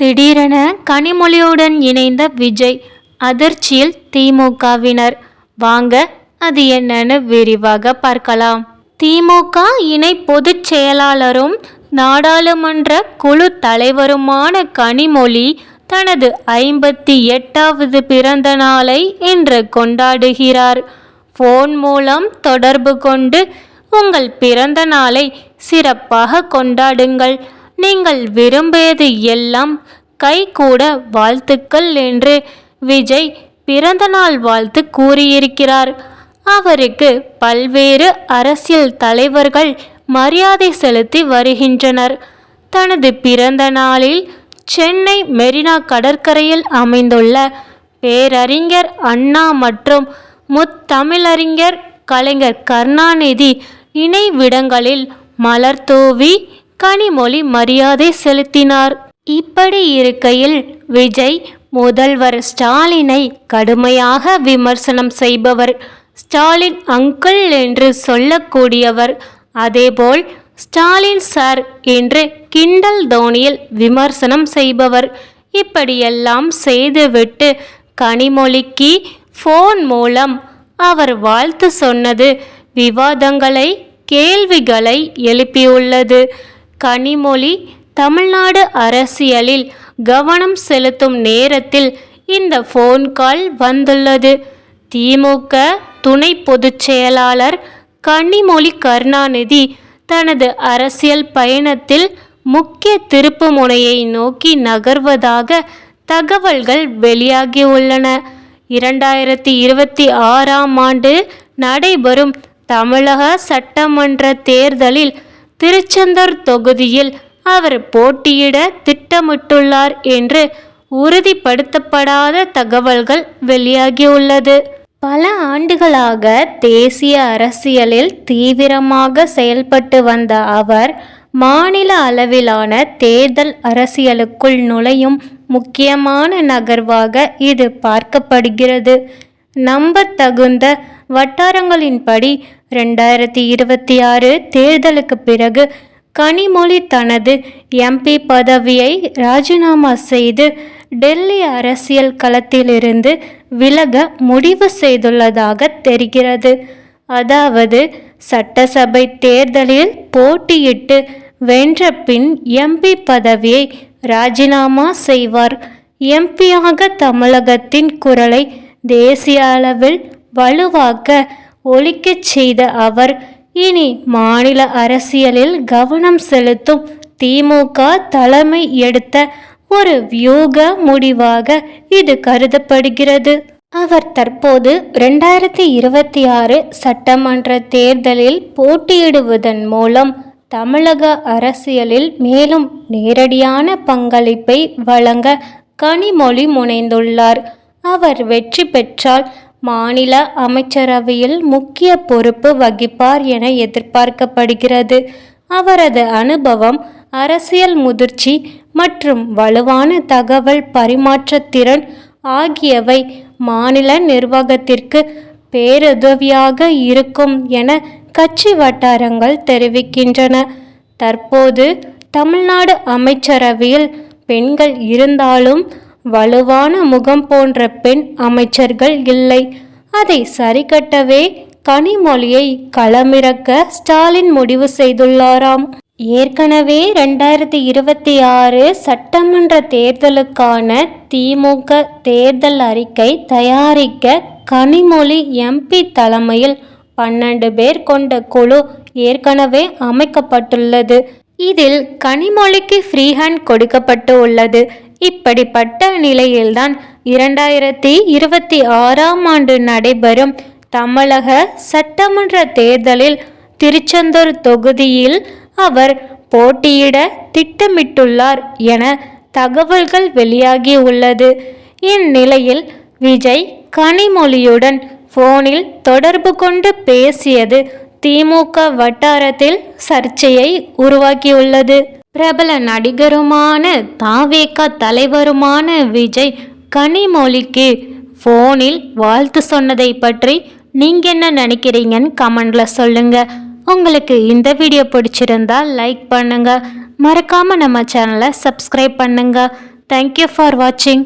திடீரென கனிமொழியுடன் இணைந்த விஜய் அதிர்ச்சியில் திமுகவினர். வாங்க அது என்னன்னு விரிவாக பார்க்கலாம். திமுக இணை பொதுச் செயலாளரும் நாடாளுமன்ற குழு தலைவருமான கனிமொழி தனது ஐம்பத்தி எட்டாவது பிறந்த நாளை இன்று கொண்டாடுகிறார். ஃபோன் மூலம் தொடர்பு கொண்டு உங்கள் பிறந்த நாளை சிறப்பாக கொண்டாடுங்கள். நீங்கள் விரும்பியது எல்லாம் கைகூட வாழ்த்துக்கள் என்று விஜய் பிறந்தநாள் வாழ்த்து கூறியிருக்கிறார். அவருக்கு பல்வேறு அரசியல் தலைவர்கள் மரியாதை செலுத்தி வருகின்றனர். தனது பிறந்த நாளில் சென்னை மெரினா கடற்கரையில் அமைந்துள்ள பேரறிஞர் அண்ணா மற்றும் முத்தமிழறிஞர் கலைஞர் கருணாநிதி இணைவிடங்களில் மலர் தூவி கனிமொழி மரியாதை செலுத்தினார். இப்படி இருக்கையில் விஜய் முதல்வர் ஸ்டாலினை கடுமையாக விமர்சனம் செய்பவர். ஸ்டாலின் அங்கிள் என்று சொல்லக்கூடியவர். அதேபோல் ஸ்டாலின் சார் என்று கிண்டல் தோனியில் விமர்சனம் செய்பவர். இப்படியெல்லாம் செய்துவிட்டு கனிமொழிக்கு ஃபோன் மூலம் அவர் வாழ்த்து சொன்னது விவாதங்களை கேள்விகளை எழுப்பியுள்ளது. கனிமொழி தமிழ்நாடு அரசியலில் கவனம் செலுத்தும் நேரத்தில் இந்த ஃபோன் கால் வந்துள்ளது. திமுக துணை பொதுச் செயலாளர் கன்னிமொழி கருணாநிதி தனது அரசியல் பயணத்தில் முக்கிய திருப்புமுனையை நோக்கி நகர்வதாக தகவல்கள் வெளியாகியுள்ளன. இரண்டாயிரத்தி இருபத்தி ஆறாம் ஆண்டு நடைபெறும் தமிழக சட்டமன்ற தேர்தலில் திருச்செந்தூர் தொகுதியில் அவர் போட்டியிட திட்டமிட்டுள்ளார் என்று உறுதிப்படுத்தப்படாத தகவல்கள் வெளியாகியுள்ளது. பல ஆண்டுகளாக தேசிய அரசியலில் தீவிரமாக செயல்பட்டு வந்த அவர் மாநில அளவிலான தேர்தல் அரசியலுக்குள் நுழையும் முக்கியமான நகர்வாக இது பார்க்கப்படுகிறது. நம்பத்தகுந்த வட்டாரங்களின்படி ரெண்டாயிரத்தி இருபத்தி ஆறு தேர்தலுக்கு பிறகு கனிமொழி தனது எம்பி பதவியை ராஜினாமா செய்து டெல்லி அரசியல் களத்திலிருந்து விலக முடிவு செய்துள்ளதாக தெரிகிறது. அதாவது சட்டசபை தேர்தலில் போட்டியிட்டு வென்ற பின் எம்பி பதவியை ராஜினாமா செய்வார். எம்பியாக தமிழகத்தின் குரலை தேசிய அளவில் வலுவாக்க ஒழிக்கச் செய்த அவர் இனி மாநில அரசியலில் கவனம் செலுத்தும் திமுக தலைமை எடுத்த ஒரு வியூக முடிவாக இது கருதப்படுகிறது. அவர் தற்போது ரெண்டாயிரத்தி இருபத்தி ஆறு சட்டமன்ற தேர்தலில் போட்டியிடுவதன் மூலம் தமிழக அரசியலில் மேலும் நேரடியான பங்களிப்பை வழங்க கனிமொழி முனைந்துள்ளார். அவர் வெற்றி பெற்றால் மாநில அமைச்சரவையில் முக்கிய பொறுப்பு வகிப்பார் என எதிர்பார்க்கப்படுகிறது. அவரது அனுபவம் அரசியல் முதிர்ச்சி மற்றும் வலுவான தகவல் பரிமாற்றத்திறன் ஆகியவை மாநில நிர்வாகத்திற்கு பேருதவியாக இருக்கும் என கட்சி வட்டாரங்கள் தெரிவிக்கின்றன. தற்போது தமிழ்நாடு அமைச்சரவையில் பெண்கள் இருந்தாலும் வலுவான முகம் போன்ற பெண் அமைச்சர்கள் இல்லை. அதை சரிகட்டவே கனிமொழியை களமிறக்க ஸ்டாலின் முடிவு செய்துள்ளாராம். ஏற்கனவே ரெண்டாயிரத்தி இருபத்தி ஆறு சட்டமன்ற தேர்தலுக்கான திமுக தேர்தல் அறிக்கை தயாரிக்க கனிமொழி எம்பி தலைமையில் பன்னெண்டு பேர் கொண்ட குழு ஏற்கனவே அமைக்கப்பட்டுள்ளது. இதில் கனிமொழிக்கு ஃப்ரீ ஹேண்ட் கொடுக்கப்பட்டு உள்ளது. இப்படிப்பட்ட நிலையில்தான் இரண்டாயிரத்தி இருபத்தி ஆறாம் ஆண்டு நடைபெறும் தமிழக சட்டமன்ற தேர்தலில் திருச்செந்தூர் தொகுதியில் அவர் போட்டியிட திட்டமிட்டுள்ளார் என தகவல்கள் வெளியாகி உள்ளது இந்நிலையில் விஜய் கனிமொழியுடன் போனில் தொடர்பு கொண்டு பேசியது திமுக வட்டாரத்தில் சர்ச்சையை உருவாக்கியுள்ளது. பிரபல நடிகருமான தாவேகா தலைவருமான விஜய் கனிமொழிக்கு ஃபோனில் வாழ்த்து சொன்னதை பற்றி நீங்கள் என்ன நினைக்கிறீங்கன்னு கமெண்டில் சொல்லுங்கள் உங்களுக்கு இந்த வீடியோ பிடிச்சிருந்தா லைக் பண்ணுங்கள் மறக்காமல் நம்ம சேனலை சப்ஸ்கிரைப் பண்ணுங்கள் தேங்க்யூ ஃபார் வாட்சிங்